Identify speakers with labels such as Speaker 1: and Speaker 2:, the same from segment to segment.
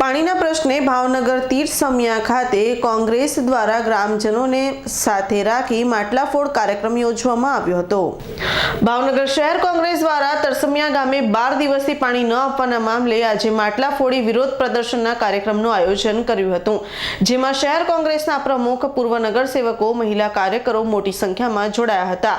Speaker 1: પાણીના પ્રશ્ને ભાવનગર તીર્થ સમિયા ખાતે કોંગ્રેસ દ્વારા ગ્રામજનોને સાથે રાખી માટલા ફોડ કાર્યક્રમ યોજવામાં આવ્યો હતો. ભાવનગર શહેર કોંગ્રેસ દ્વારા તરસમિયા ગામે બાર દિવસથી પાણી ન આપવાના મામલે આજે માટલા ફોડી વિરોધ પ્રદર્શનના કાર્યક્રમનું આયોજન કર્યું હતું, જેમાં શહેર કોંગ્રેસના પ્રમુખ, પૂર્વ નગરસેવકો, મહિલા કાર્યકરો મોટી સંખ્યામાં જોડાયા હતા.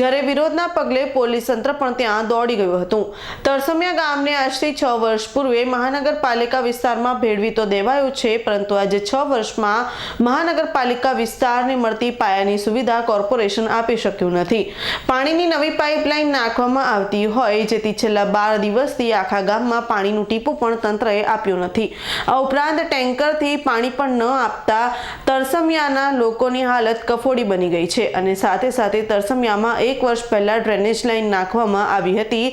Speaker 1: જ્યારે વિરોધના પગલે પોલીસ તંત્ર પણ ત્યાં દોડી ગયું હતું. તરસમિયા ગામને આજથી છ વર્ષ પૂર્વે મહાનગરપાલિકા વિસ્તારમાં ભેળવી તો દેવાયું છે, પરંતુ આજે છ વર્ષમાં મહાનગરપાલિકા વિસ્તારને મળતી પાયાની સુવિધા કોર્પોરેશન આપી શક્યું નથી. પાણીની નવી પાઇપલાઇન નાખવામાં આવતી હોય, જેથી છેલ્લા બાર દિવસથી આખા ગામમાં પાણીનું ટીપું પણ તંત્રએ આપ્યું નથી. આ ઉપરાંત ટેન્કરથી પાણી પણ ન આપતા તરસમિયાના લોકોની હાલત કફોડી બની ગઈ છે અને સાથે સાથે તરસમિયામાં એક વર્ષ પહેલા ડ્રેનેજ લાઇન નાખવામાં આવી હતી,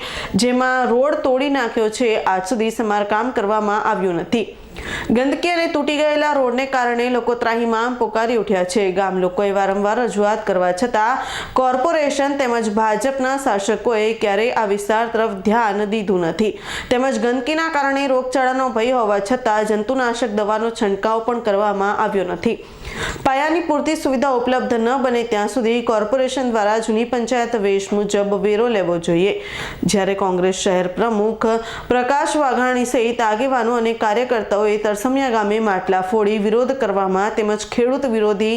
Speaker 1: જેમાં રોડ તોડી નાખ્યો છે. આજ સુધી સમારકામ કરવામાં આવ્યું નથી. ગંદકી અને તૂટી ગયેલા રોડને કારણે લોકો ત્રાહીમામ પોકારી ઉઠ્યા છે. ગામ લોકોએ વારંવાર રજૂઆત કરવા છતાં કોર્પોરેશન તેમજ ભાજપના શાસકોએ ક્યારેય આ વિસ્તાર તરફ ધ્યાન દીધું નથી. તેમજ ગંદકીના કારણે રોગચાળાનો ભય હોવા છતાં જંતુનાશક દવાનો છંટકાવ પણ કરવામાં આવ્યો નથી. પાયાની પૂરતી સુવિધા ઉપલબ્ધ ન બને ત્યાં સુધી કોર્પોરેશન દ્વારા જૂની પંચાયત વેશ મુજબ વેરો લેવો જોઈએ. જ્યારે કોંગ્રેસ શહેર પ્રમુખ પ્રકાશ વાઘાણી સહિત આગેવાનો અને કાર્યકર્તાઓએ તરસમિયા ગામે માટલા ફોડી વિરોધ કરવામાં તેમજ ખેડૂત વિરોધી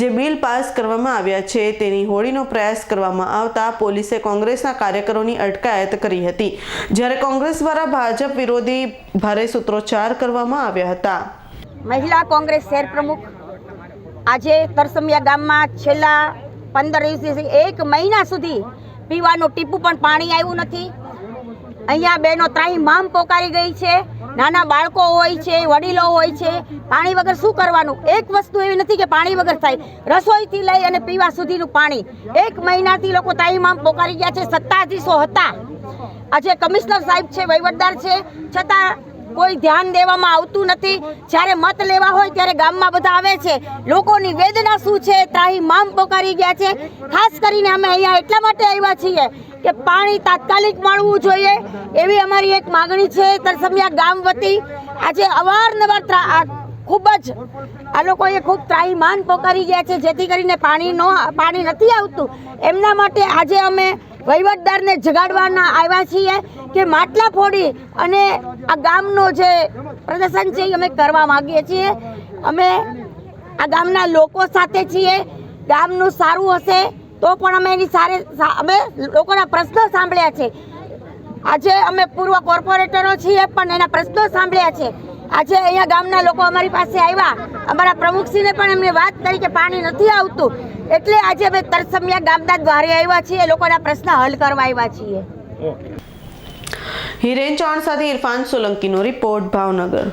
Speaker 1: જે બિલ પાસ કરવામાં આવ્યા છે તેની હોળીનો પ્રયાસ કરવામાં આવતા પોલીસે કોંગ્રેસના કાર્યકરોની અટકાયત કરી હતી. જ્યારે કોંગ્રેસ દ્વારા ભાજપ વિરોધી ભારે સૂત્રોચ્ચાર કરવામાં આવ્યા હતા.
Speaker 2: મહિલા કોંગ્રેસ શહેર પ્રમુખ આજે તરસમિયા ગામમાં છેલ્લા પંદર દિવસથી એક મહિના સુધી પીવાનું ટીપું પણ પાણી આવ્યું નથી. અહીંયા બેનો ત્રાહી મામ પોકારી ગઈ છે, નાના બાળકો હોય છે, વડીલો હોય છે, પાણી વગર શું કરવાનું? એક વસ્તુ એવી નથી કે પાણી વગર થાય. રસોઈથી લઈ અને પીવા સુધીનું પાણી. એક મહિનાથી લોકો ત્રાહી મામ પોકારી ગયા છે, સત્તાધીશો હતા. આજે કમિશનર સાહેબ છે, વહીવટદાર છે. છતાં કોઈ ધ્યાન દેવામાં આવતું નથી. જ્યારે મત લેવા હોય ત્યારે ગામમાં બધા આવે છે. લોકોની વેદના શું છે ત્રાહી મામ પોકારી ગયા છે. ખાસ કરીને અમે અહીંયા એટલા માટે આવ્યા છીએ કે પાણી તાત્કાલિક મળવું જોઈએ. એવી અમારી એક માગણી છે. તરસમિયા ગામ વતી આજે અવારનવાર ખૂબ જ, આ લોકોએ ખૂબ ત્રાહીમાન પોકારી ગયા છે, જેથી કરીને પાણી નો, પાણી નથી આવતું. એમના માટે આજે અમે વહીવટદારને જગાડવાના આવ્યા છીએ કે માટલા ફોડી અને આ ગામનો જે પ્રદર્શન છે એ અમે કરવા માગીએ છીએ. અમે આ ગામના લોકો સાથે છીએ, ગામનું સારું હશે તો પણ અમે એની સારે અમે લોકોના પ્રશ્નો સાંભળ્યા છે. આજે અમે પૂર્વ કોર્પોરેટરો છીએ પણ એના પ્રશ્નો સાંભળ્યા છે. આજે અહીંયા ગામના લોકો અમારી પાસે આવ્યા. અમારા પ્રમુખશ્રીને પણ એમને વાત કરી કે પાણી નથી આવતું. એટલે આજે અમે તરસમિયા ગામના દ્વારે આવ્યા છીએ. લોકોના પ્રશ્ન હલ કરવા આવ્યા છીએ.
Speaker 1: હિરેન ચૌણ સાથે ઇરફાન સોલંકીનો રિપોર્ટ ભાવનગર.